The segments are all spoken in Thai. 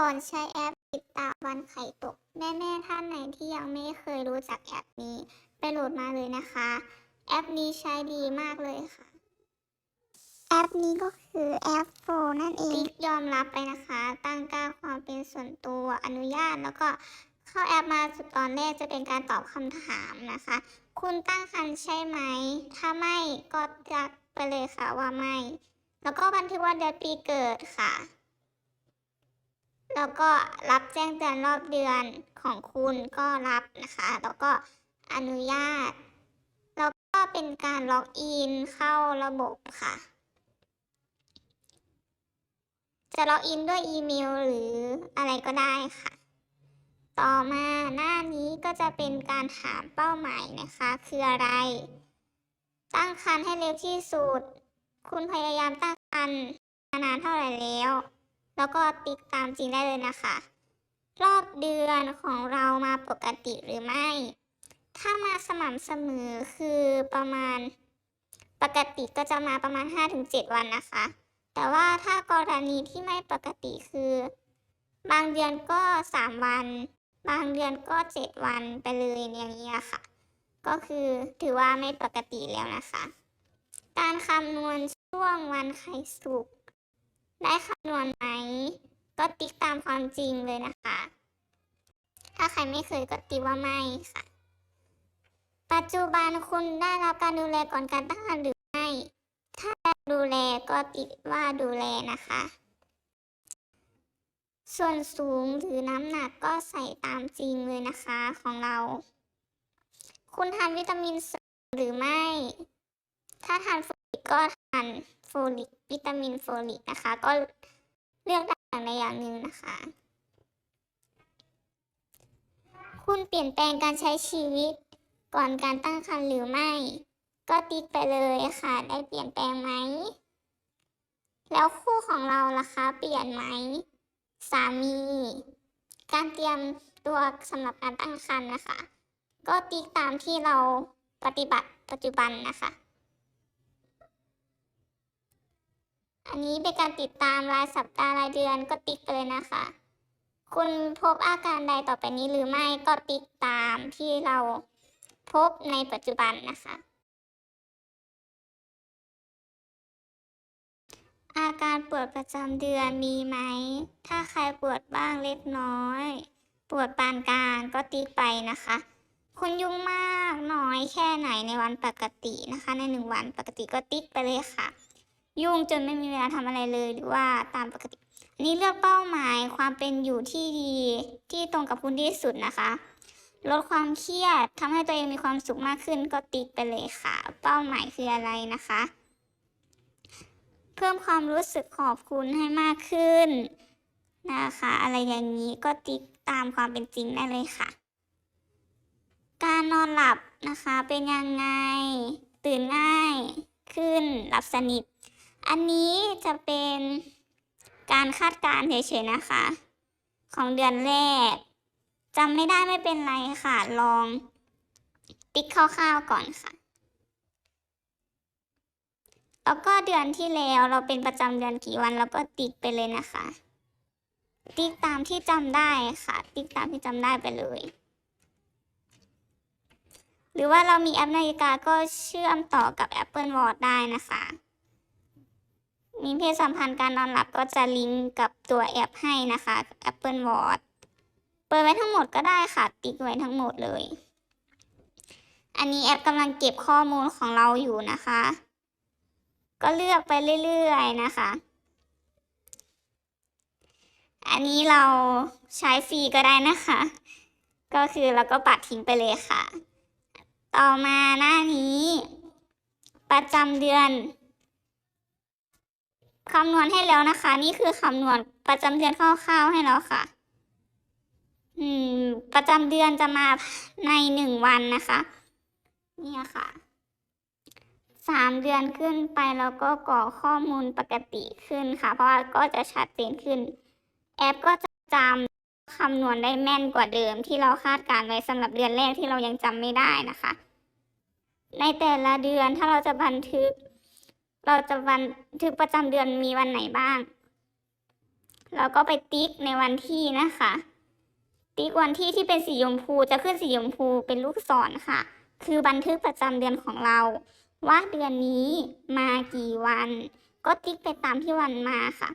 สอนใช้แอปติดตามวันไข่ตก แม่ๆท่านไหนที่ยังไม่เคยรู้จักแอปนี้ไปโหลดมาเลยนะคะ แอปนี้ใช้ดีมากเลยค่ะ แอปนี้ก็คือแอปโฟนั่นเองติ๊กยอมรับไปนะคะ ตั้งค่าความเป็นส่วนตัวอนุญาตแล้วก็เข้าแอปมาตอนแรกจะเป็นการตอบคำถามนะคะ คุณตั้งครรภ์ใช่ไหม ถ้าไม่ก็จักไปเลยค่ะว่าไม่ แล้วก็บันทึกวันเดือนปีเกิดค่ะ แล้วก็รับแจ้งเตือนรอบเดือนของคุณก็รับนะคะ แล้วก็อนุญาต แล้วก็เป็นการล็อกอินเข้าระบบค่ะ จะล็อกอินด้วยอีเมลหรืออะไรก็ได้ค่ะ ต่อมาหน้านี้ก็จะเป็นการถามเป้าหมายนะคะ คืออะไร ตั้งครรภ์ให้เร็วที่สุด คุณพยายามตั้งครรภ์นานเท่าไหร่แล้ว แล้วก็ติดตามจริงได้เลยนะคะ รอบเดือนของเรามาปกติหรือไม่ ถ้ามาสม่ำเสมอคือประมาณ ปกติก็จะมาประมาณ 5-7 วันนะคะ แต่ว่าถ้ากรณีที่ไม่ปกติคือ บางเดือนก็ 3 วัน บางเดือนก็ 7 วันไปเลยอย่างนี้ค่ะ ก็คือถือว่าไม่ปกติแล้วนะคะ การคำนวณช่วงวันไข่สุก ได้คำนวณไหม ก็ติ๊กตามความจริงเลยนะคะ ถ้าใครไม่เคยก็ติ๊กว่าไม่ค่ะ ปัจจุบันคุณได้รับการดูแลก่อนการตั้งครรภ์หรือไม่ ถ้าดูแลก็ติ๊กว่าดูแลนะคะ ส่วนสูงหรือน้ำหนักก็ใส่ตามจริงเลยนะคะของเรา คุณทานวิตามินซีหรือไม่ ถ้าทานฟลิกก็ทาน ลิกวิตามินโฟลิกนะคะ ก็เลือกได้อย่างใดอย่างหนึ่งนะคะ คุณเปลี่ยนแปลงการใช้ชีวิตก่อนการตั้งครรภ์หรือไม่ ก็ติ๊กไปเลยค่ะ ได้เปลี่ยนแปลงไหม แล้วคู่ของเราล่ะคะ เปลี่ยนไหม สามี การเตรียมตัวสำหรับการตั้งครรภ์นะคะ ก็ติ๊กตามที่เราปฏิบัติปัจจุบันนะคะ อันนี้เป็นการติดตามรายสัปดาห์รายเดือนก็ติ๊กไปเลยนะคะ คุณพบอาการใดต่อไปนี้หรือไม่ก็ติ๊กตามที่เราพบในปัจจุบันนะคะ อาการปวดประจำเดือนมีไหม ถ้าใครปวดบ้างเล็กน้อย ปวดปานกลางก็ติ๊กไปนะคะ คุณยุ่งมากน้อยแค่ไหนในวันปกตินะคะ ในหนึ่งวันปกติก็ติ๊กไปเลยค่ะ ยุ่งจนไม่มีเวลาทำอะไรเลยหรือว่าตามปกติ อันนี้เลือกเป้าหมายความเป็นอยู่ที่ดีที่ตรงกับคุณที่สุดนะคะ ลดความเครียดทำให้ตัวเองมีความสุขมากขึ้นก็ติ๊กไปเลยค่ะ เป้าหมายคืออะไรนะคะ เพิ่มความรู้สึกขอบคุณให้มากขึ้นนะคะ อะไรอย่างนี้ก็ติ๊กตามความเป็นจริงได้เลยค่ะ การนอนหลับนะคะเป็นยังไง ตื่นง่ายขึ้นหลับสนิท อันนี้จะเป็นการคาดการณ์เฉยๆนะคะ ของเดือนแรกจำไม่ได้ไม่เป็นไรค่ะ ลอง ติ๊กคร่าวๆก่อนค่ะ แล้วก็เดือนที่แล้วเราเป็นประจำเดือนกี่วันเราก็ติ๊กไปเลยนะคะ ติ๊กตามที่จำได้ค่ะ ติ๊กตามที่จำได้ไปเลย หรือว่าเรามีแอปนาฬิกาก็เชื่อมต่อกับ Apple Watch ได้นะคะ มีเพศสัมพันธ์การนอนหลับก็จะลิงก์กับตัวแอปให้นะคะ Apple Watch เปิดไว้ทั้งหมดก็ได้ค่ะ ติ๊กไว้ทั้งหมดเลย อันนี้แอปกำลังเก็บข้อมูลของเราอยู่นะคะ ก็เลือกไปเรื่อยๆนะคะ อันนี้เราใช้ฟรีก็ได้นะคะ ก็คือเราก็ปัดทิ้งไปเลยค่ะ ต่อมาหน้านี้ ประจำเดือน คำนวณให้แล้วนะคะ นี่คือคำนวณประจำเดือนคร่าวๆให้แล้วค่ะ อืม ประจำเดือนจะมาในหนึ่งวันนะคะ เนี่ยค่ะสามเดือนขึ้นไปแล้วก็กรอกข้อมูลปกติขึ้นค่ะ เพราะว่าก็จะชัดเจนขึ้น แอปก็จะจำคำนวณได้แม่นกว่าเดิม ที่เราคาดการไว้สำหรับเดือนแรกที่เรายังจำไม่ได้นะคะ ในแต่ละเดือนถ้าเราจะบันทึก เราจะบันทึกประจำเดือนมีวันไหนบ้างแล้วก็ไปติ๊กในวันที่นะคะ ติ๊กวันที่ที่เป็นสีชมพูจะขึ้นสีชมพูเป็นลูกศรค่ะ คือบันทึกประจำเดือนของเรา ว่าเดือนนี้มากี่วัน ก็ติ๊กไปตามที่วันมาค่ะ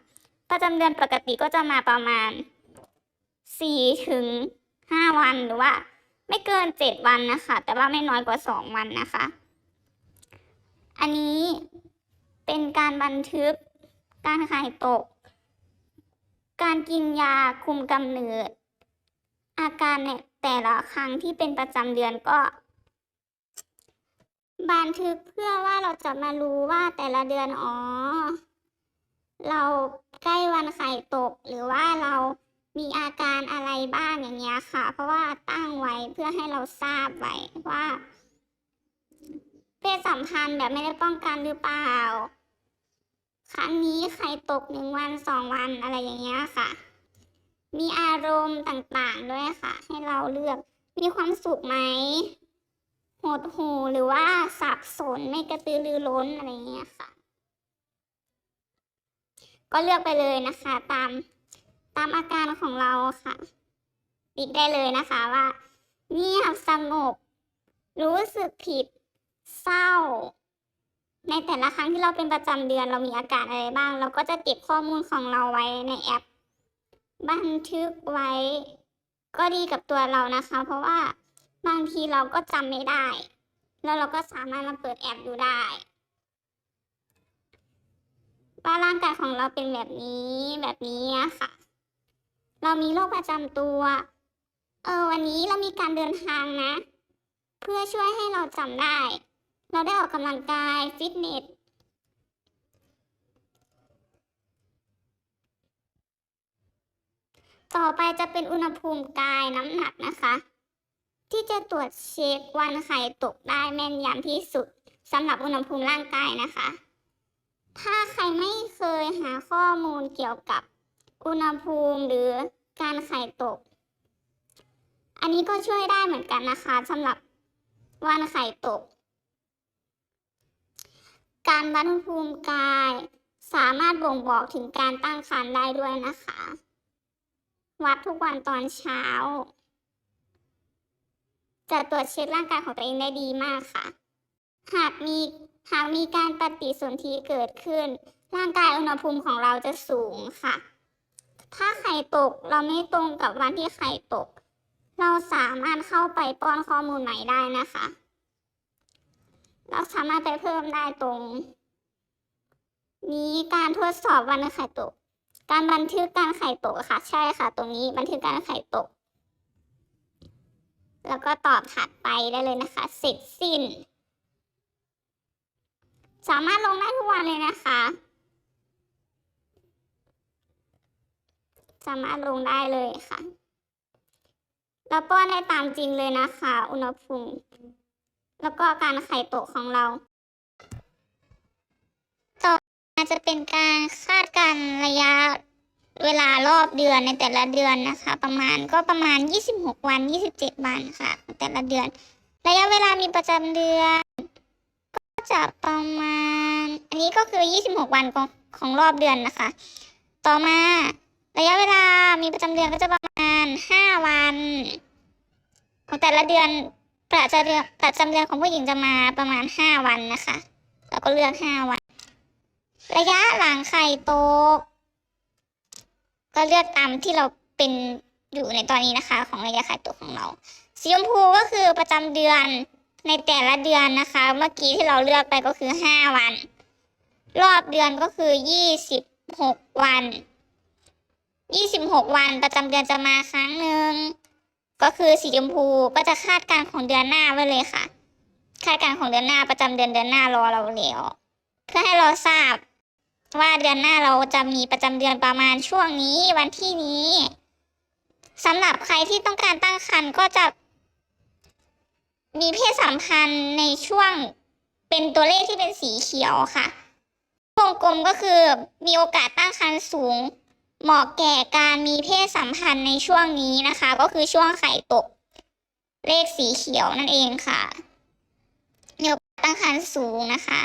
ประจำเดือนปกติก็จะมาประมาณสี่ถึงห้าวันหรือว่า ไม่เกินเจ็ดวันนะคะ แต่ว่าไม่น้อยกว่าสองวันนะคะ อันนี้ เป็นการบันทึก การไข่ตก การกินยาคุมกำเนิด อาการในแต่ละครั้งที่เป็นประจำเดือนก็ บันทึกเพื่อว่าเราจะมารู้ว่าแต่ละเดือนอ๋อ เราใกล้วันไข่ตกหรือว่าเรามีอาการอะไรบ้างอย่างเงี้ยค่ะ เพราะว่าตั้งไว้เพื่อให้เราทราบไว้ว่า เพศสัมพันธ์แบบไม่ได้ป้องกันหรือเปล่า ครั้งนี้ไข่ตกหนึ่งวันสองวันอะไรอย่างเงี้ยค่ะ มีอารมณ์ต่างๆด้วยค่ะ ให้เราเลือก มีความสุขไหมหดหูหรือว่าสับสนไม่กระตือรือร้นอะไรเงี้ยค่ะ ก็เลือกไปเลยนะคะ ตามตามอาการของเราค่ะติ๊กได้เลยนะคะว่าเงียบสงบรู้สึกผิด เศร้า ในแต่ละครั้งที่เราเป็นประจำเดือนเรามีอาการอะไรบ้าง เราก็จะเก็บข้อมูลของเราไว้ในแอป บันทึกไว้ ก็ดีกับตัวเรานะคะ เพราะว่าบางทีเราก็จำไม่ได้ แล้วเราก็สามารถมาเปิดแอปดูได้ว่าร่างกายของเราเป็นแบบนี้แบบนี้ค่ะ เรามีโรคประจำตัว เออวันนี้เรามีการเดินทางนะ เพื่อช่วยให้เราจำได้ เราได้ออกกำลังกายฟิตเนสต่อไปจะเป็นอุณหภูมิกายน้ำหนักนะคะ ที่จะตรวจเช็ควันไข่ตกได้แม่นยำที่สุดสำหรับอุณหภูมิร่างกายนะคะ ถ้าใครไม่เคยหาข้อมูลเกี่ยวกับอุณหภูมิหรือการไข่ตก อันนี้ก็ช่วยได้เหมือนกันนะคะสำหรับวันไข่ตก การวัดอุณหภูมิกาย สามารถบ่งบอกถึงการตั้งครรภ์ได้ด้วยนะคะ วัดทุกวันตอนเช้า จะตรวจเช็คร่างกายของตัวเองได้ดีมากค่ะ หากมีหากมีการปฏิสนธิเกิดขึ้น ร่างกายอุณหภูมิของเราจะสูงค่ะ ถ้าไข่ตกเราไม่ตรงกับวันที่ไข่ตก เราสามารถเข้าไปป้อนข้อมูลใหม่ได้นะคะ เราสามารถไปเพิ่มได้ตรง นี้การทดสอบวันไข่ตก การบันทึกการไข่ตกค่ะ ใช่ค่ะ ตรงนี้บันทึกการไข่ตก แล้วก็ตอบถัดไปได้เลยนะคะเสร็จสิ้น สามารถลงได้ทุกวันเลยนะคะ สามารถลงได้เลยค่ะแล้วป้อนได้ตามจริงเลยนะคะ อุณหภูมิ แล้วก็การไข่ตกของเรา ต่อมาจะเป็นการคาดการระยะเวลารอบเดือนในแต่ละเดือนนะคะ ประมาณก็ประมาณ 26 วัน 27 วันค่ะ แต่ละเดือน ระยะเวลามีประจำเดือน ก็จะประมาณ อันนี้ก็คือ 26 วันของของรอบเดือนนะคะ ต่อมาระยะเวลามีประจำเดือนก็จะประมาณ 5 วัน ของแต่ละเดือน ประจำเดือนประจำเดือนของผู้หญิงจะมาประมาณ 5 วันนะคะ แล้วก็เลือก 5 วัน ระยะหลังไข่ตก ก็เลือกตามที่เราเป็นอยู่ในตอนนี้นะคะ ของระยะไข่ตกของเรา สีชมพูก็คือประจำเดือนในแต่ละเดือนนะคะ เมื่อกี้ที่เราเลือกไปก็คือ 5 วัน รอบเดือนก็คือ 26 วัน 26 วันประจำเดือนจะมาครั้งหนึ่ง ก็คือสีชมพูก็จะคาดการณ์ของเดือนหน้าไว้เลยค่ะ คาดการณ์ของเดือนหน้าประจำเดือนเดือนหน้ารอเราแล้วเพื่อให้เราทราบ ว่าเดือนหน้าเราจะมีประจำเดือนประมาณช่วงนี้วันที่นี้สำหรับใครที่ต้องการตั้งครรภ์ก็จะ มีเพศสัมพันธ์ในช่วงเป็นตัวเลขที่เป็นสีเขียวค่ะวงกลมก็คือมีโอกาสตั้งครรภ์สูง เหมาะแก่การมีเพศสัมพันธ์ในช่วงนี้นะคะ ก็คือช่วงไข่ตก เลขสีเขียวนั่นเองค่ะเดี๋ยวตั้งครรภ์สูงนะคะ